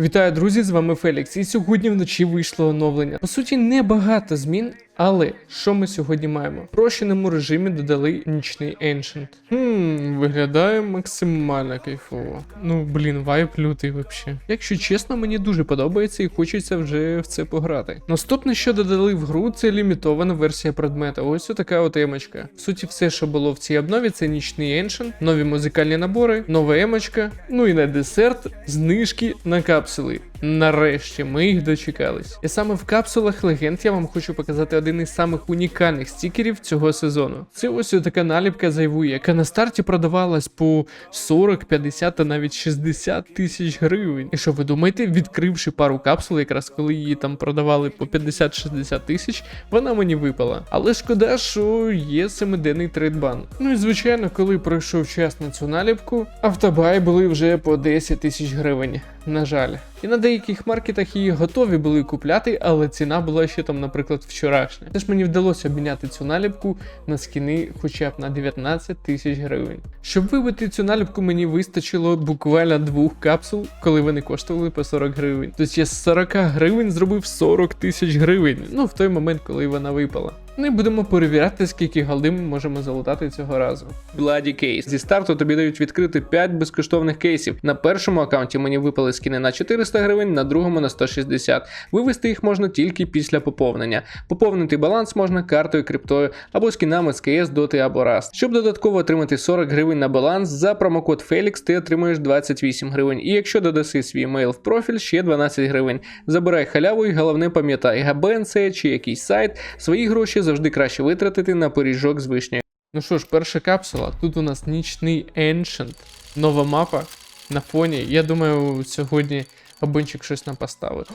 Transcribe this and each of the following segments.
Вітаю, друзі! З вами Фелікс. І сьогодні вночі вийшло оновлення. По суті, небагато змін, але що ми сьогодні маємо? В прощеному режимі додали нічний Ancient. Хм, виглядає максимально кайфово. Ну блін, вайп лютий вообще. Якщо чесно, мені дуже подобається і хочеться вже в це пограти. Наступне, що додали в гру, це лімітована версія предмета. Ось така от емочка. В суті, все, що було в цій обнові, це нічний Ancient, нові музикальні набори, нова емочка, ну і на десерт, знижки на капсули. Нарешті ми їх дочекались. І саме в капсулах легенд я вам хочу показати один із самих унікальних стікерів цього сезону. Це ось така наліпка зайву, яка на старті продавалась по 40, 50 та навіть 60 тисяч гривень. І що ви думаєте, відкривши пару капсул, якраз коли її там продавали по 50-60 тисяч, вона мені випала. Але шкода, що є семиденний трейдбан. Ну і звичайно, коли пройшов час на цю наліпку, автобай були вже по 10 тисяч гривень. На жаль. І на деяких маркетах її готові були купляти, але ціна була ще там, наприклад, вчорашня. Теж мені вдалося обміняти цю наліпку на скіни хоча б на 19 тисяч гривень. Щоб вибити цю наліпку, мені вистачило буквально двох капсул, коли вони коштували по 40 гривень. Тобто я з 40 гривень зробив 40 тисяч гривень. Ну в той момент, коли вона випала. Ну і будемо перевіряти, скільки голди ми можемо залутати цього разу. Бладі кейс. Зі старту тобі дають відкрити 5 безкоштовних кейсів. На першому аккаунті мені випали скіни на 400 гривень, на другому на 160. Вивести їх можна тільки після поповнення. Поповнити баланс можна картою, криптою або скінами з КС, Доти або Rust. Щоб додатково отримати 40 гривень на баланс, за промокод Felix ти отримуєш 28 гривень. І якщо додаси свій мейл в профіль, ще 12 гривень. Забирай халяву і головне пам'ятай, габен чи якийсь сайт, свої гроші завжди краще витратити на пиріжок з вишнею. Ну що ж, перша капсула. Тут у нас нічний Ancient, нова мапа на фоні. Я думаю, сьогодні Абончик щось нам поставить.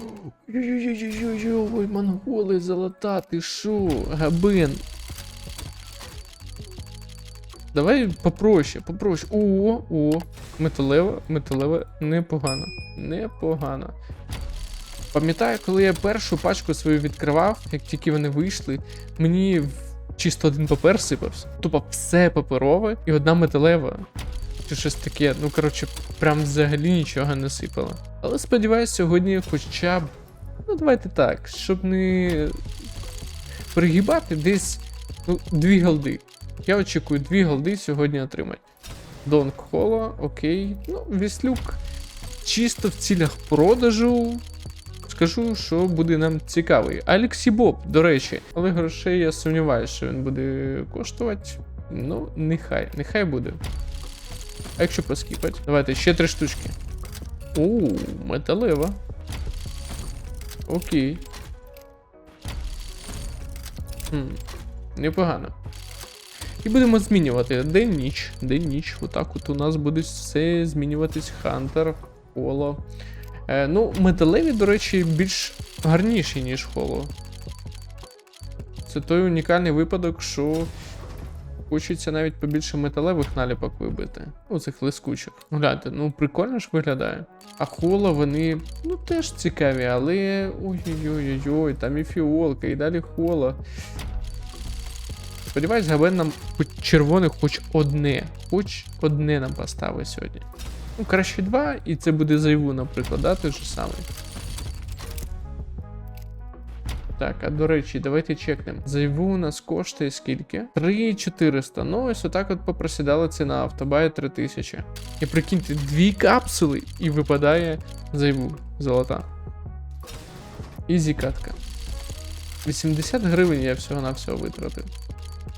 Ой-ой-ой, монголи золота, ти шо, габен. Давай попроще, попроще. О, о, металева, металева, непогано. Непогано. Пам'ятаю, коли я першу пачку свою відкривав, як тільки вони вийшли, мені чисто один папер сипався. Тупо все паперове і одна металева. Чи щось таке, ну коротше, прям взагалі нічого не сипало. Але сподіваюсь, сьогодні хоча б. Ну, давайте так, щоб не пригибати десь ну, дві голди. Я очікую дві голди сьогодні отримати. Донг Холо, окей. Ну, Віслюк чисто в цілях продажу. Скажу, що буде нам цікавий. Алексі Боб, до речі, але грошей я сумніваюся, що він буде коштувати. Ну, нехай, нехай буде. А якщо поскіпати? Давайте ще три штучки. Оу, металева. Окей. Хм, непогано. І будемо змінювати день-ніч, день-ніч. Отак от у нас буде все змінюватись. Хантер, Холо. Е, ну, металеві, до речі, більш гарніші, ніж холо. Це той унікальний випадок, що хочеться навіть побільше металевих наліпок вибити. Ну, цих лискучих. Гляньте, ну прикольно ж виглядає. А холо вони, ну, теж цікаві, але. Ой-ой-ой, там і фіолка, і далі холо. Сподіваюсь, Габен нам хоч червоних хоч одне. Хоч одне нам поставить сьогодні. Ну, краще два, і це буде зайву, наприклад, да, той же самий. Так, а до речі, давайте чекнемо. Зайву у нас коштує скільки? 3400. Ну, ось отак от попросідала ціна автобая 3000. І прикиньте, дві капсули і випадає зайву золота. Ізі катка. 80 гривень я всього на всього витратив.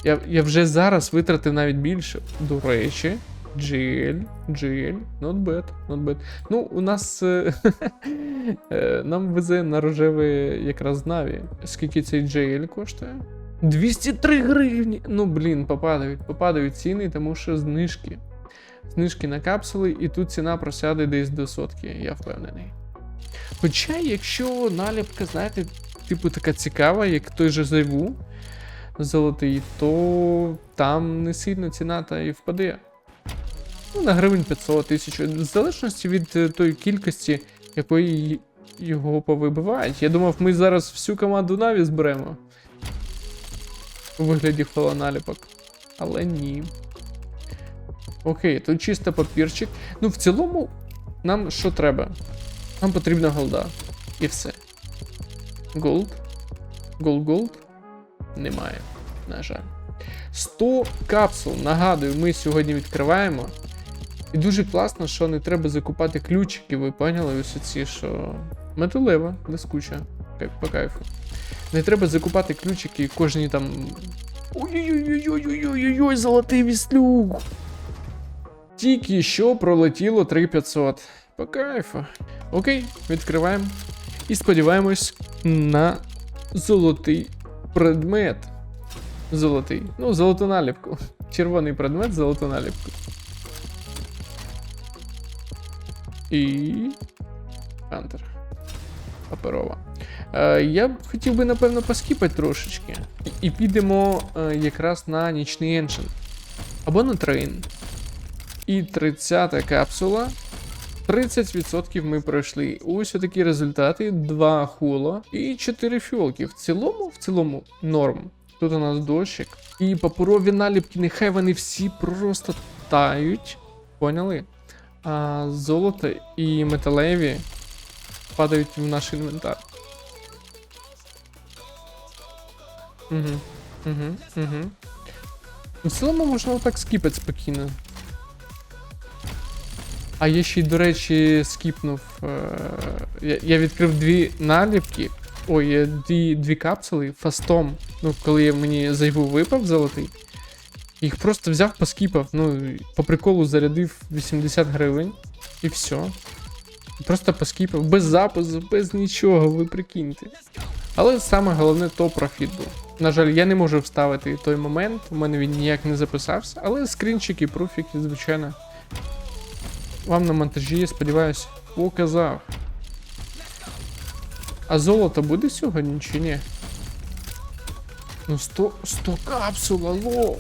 Я, я вже зараз витратив навіть більше. До речі, GL, GL, not bad, not bad. Ну, у нас е, е, нам везе на рожевий якраз Наві. Скільки цей GL коштує? 203 гривні. Ну, блін, попадають, попадають ціни, тому що знижки. Знижки на капсули, і тут ціна просяде десь до сотки, я впевнений. Хоча, якщо наліпка, знаєте, типу така цікава, як той же Зайву золотий, то там не сильно ціна та і впаде. Ну, на гривень 500 тисяч, в залежності від е, тої кількості, якої його повибивають. Я думав, ми зараз всю команду Наві зберемо. У вигляді холоналіпок. Але ні. Окей, тут чисто папірчик. Ну, в цілому, нам що треба? Нам потрібна голда. І все. Голд. Голд голд. Немає. На жаль. 100 капсул. Нагадую, ми сьогодні відкриваємо. І дуже класно, що не треба закупати ключики, ви поняли? Ось ці, що. Металева, блискуча. По кайфу. Не треба закупати ключики кожні там. Ой-ой-ой-ой-ой-ой-ой, золотий віслюк. Тільки що пролетіло 3500. По кайфу. Окей, відкриваємо. І сподіваємось на золотий предмет. Золотий. Ну, золоту наліпку. Червоний предмет, золоту наліпку. І. Хантер. Паперова. Е, я б хотів би, напевно, поскіпати трошечки. І, підемо е, якраз на нічний еншен. Або на трейн. І 30 капсула. 30% ми пройшли. Ось такі результати: 2 холо і 4 фіолки. В цілому, в цілому, норм. Тут у нас дощик. І паперові наліпки, нехай вони всі просто тають. Поняли? А золото і металеві падають в наш інвентар. Угу. Угу. Угу. В цілому можна так скіпати спокійно. А я ще й, до речі, скіпнув. Е- я, відкрив дві наліпки. Ой, е, дві, дві капсули фастом. Ну, коли мені зайву випав золотий. Їх просто взяв, поскіпав. Ну, по приколу зарядив 80 гривень. І все. Просто поскіпав. Без запису, без нічого, ви прикиньте. Але саме головне то профіт був. На жаль, я не можу вставити той момент, у мене він ніяк не записався, але скрінчики, пруфіки, звичайно. Вам на монтажі, я сподіваюся, показав. А золото буде сьогодні чи ні? Ну 100, 100 капсул, алло!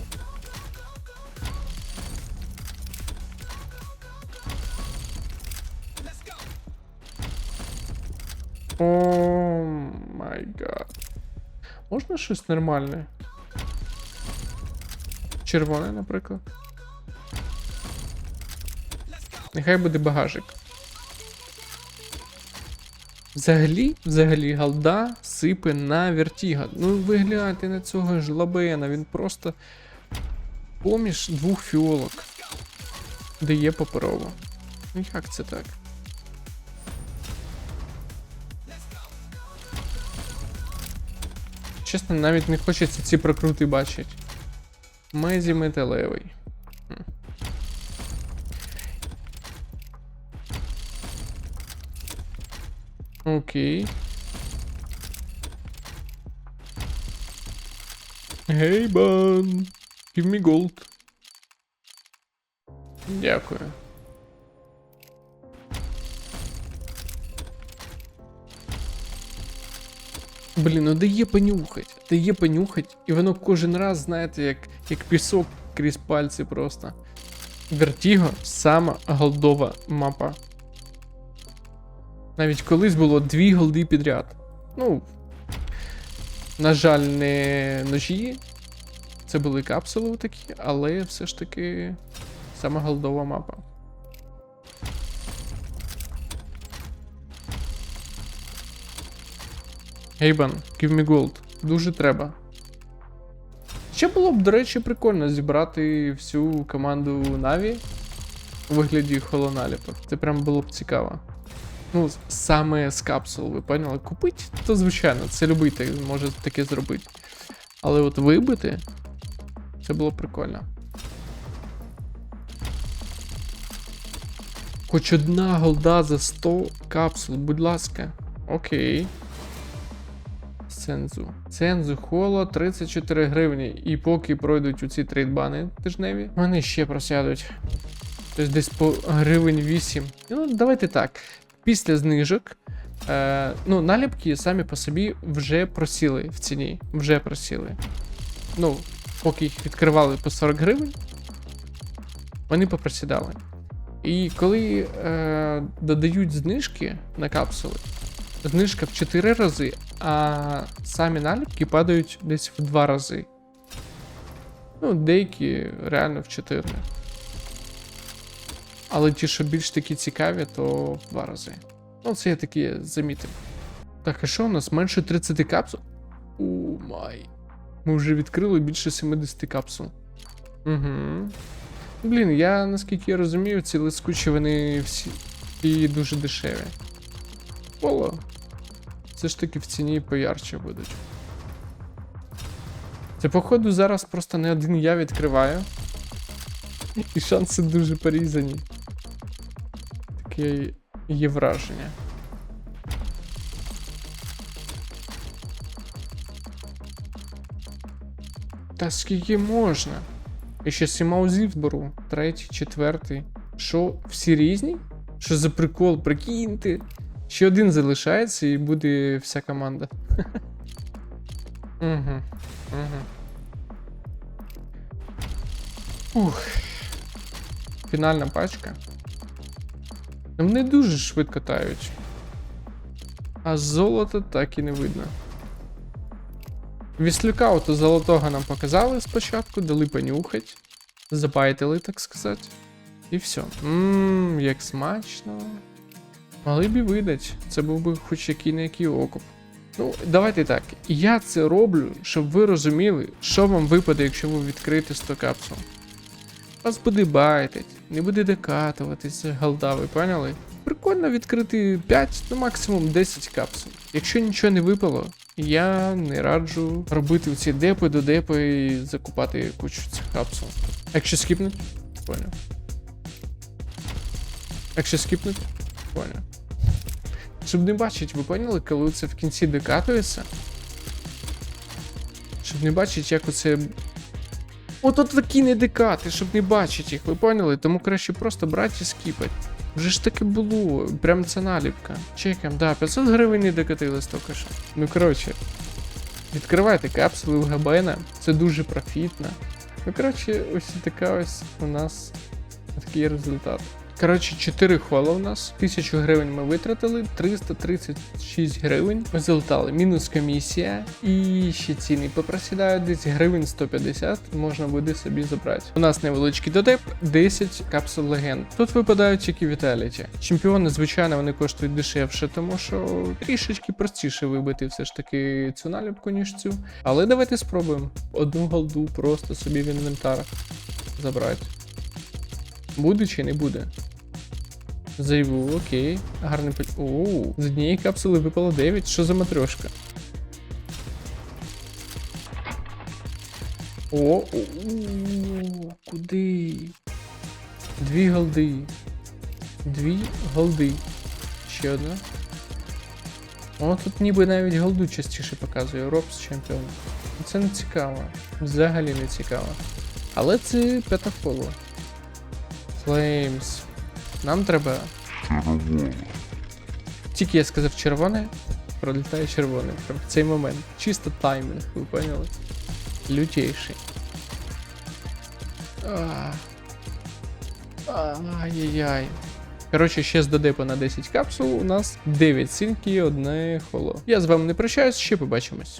О май гад. Можна щось нормальне? Червоне, наприклад. Нехай буде багажик. Взагалі, взагалі, галда сипе на вертіга. Ну ви гляньте на цього жлобена, він просто поміж двох фіолок. Дає паперово. Ну як це так? Чесно, навіть не хочеться ці прокрути бачити. Мезі металевий. Окей. Гей, бан. Give me gold. Дякую. Блін, ну дає понюхать, дає понюхать, і воно кожен раз, знаєте, як, як пісок крізь пальці просто. Вертіго сама голдова мапа. Навіть колись було дві голди підряд. Ну. На жаль, не ножі. Це були капсули такі, але все ж таки сама голдова мапа. Гейбан, give me gold. Дуже треба. Ще було б, до речі, прикольно зібрати всю команду Наві у вигляді холоналіпок. Це прям було б цікаво. Ну, саме з капсул, ви поняли? Купить, то звичайно, це любий може таке зробити. Але от вибити, це було прикольно. Хоч одна голда за 100 капсул, будь ласка. Окей. Сензу. Сензу холо 34 гривні. І поки пройдуть у ці трейдбани тижневі, вони ще просядуть. Тобто десь по гривень 8. Ну, давайте так. Після знижок. Е, ну, наліпки самі по собі вже просіли в ціні. Вже просіли. Ну, поки їх відкривали по 40 гривень, вони попросідали. І коли е, додають знижки на капсули, знижка в 4 рази, а самі наліпки падають десь в 2 рази. Ну, деякі реально в 4. Але ті, що більш такі цікаві, то в 2 рази. Ну, це я таки замітив. Так, а що у нас? Менше 30 капсул? О май. Ми вже відкрили більше 70 капсул. Угу. Блін, я наскільки я розумію, ці лискучі вони всі і дуже дешеві. Поло. Все ж таки в ціні поярче будуть. Це, походу, зараз просто не один я відкриваю. І шанси дуже порізані. Таке є враження. Та скільки можна? Я ще сім маузів беру. Третій, четвертий. Що, всі різні? Що за прикол, прикиньте. Ще один залишається і буде вся команда. Угу. Угу. Ух. Фінальна пачка. Вони дуже швидко тають. А золота так і не видно. Віслюка ото золотого нам показали спочатку, дали понюхать. Забайтили, так сказати. І все. Ммм, як смачно. Могли б і видать. Це був би хоч який не який окуп. Ну, давайте так. Я це роблю, щоб ви розуміли, що вам випаде, якщо ви відкриєте 100 капсул. Вас буде байтить, не буде докатуватись голда, ви поняли? Прикольно відкрити 5, ну максимум 10 капсул. Якщо нічого не випало, я не раджу робити ці депи до депи і закупати кучу цих капсул. Якщо скіпнуть, понял. Якщо скіпнуть, понял. Щоб не бачить, ви поняли, коли це в кінці декатується. Щоб не бачить, як оце. От от такі не декати, щоб не бачить їх, ви поняли? Тому краще просто брати і скіпать. Вже ж таки було, прям це наліпка. Чекаємо, да, 500 гривень не докатилось тільки що. Ну коротше, відкривайте капсули в Габена, це дуже профітно. Ну коротше, ось така ось у нас такий результат. Коротше, 4 хола у нас. 1000 гривень ми витратили, 336 гривень ми залутали. Мінус комісія. І ще ціни попросідають десь гривень 150 можна буде собі забрати. У нас невеличкий додеп, 10 капсул легенд. Тут випадають тільки віталіті. Чемпіони, звичайно, вони коштують дешевше, тому що трішечки простіше вибити все ж таки цю наліпку, ніж цю. Але давайте спробуємо. Одну голду просто собі в інвентар забрати. Буде чи не буде? Заяву, окей. Гарний пот... Оу, з однієї капсули випало 9. Що за матрешка? О, о, о, куди? Дві голди. Дві голди. Ще одна. О, тут ніби навіть голду частіше показує. Робс чемпіон. Це не цікаво. Взагалі не цікаво. Але це п'ята фоло. Флеймс. Нам треба. Тільки я сказав червоне, пролітає червоне. В цей момент. Чисто таймінг, ви поняли? Лютейший. Ай-яй-яй. Коротше, ще з додепу на 10 капсул у нас 9 синки і одне холо. Я з вами не прощаюсь, ще побачимось.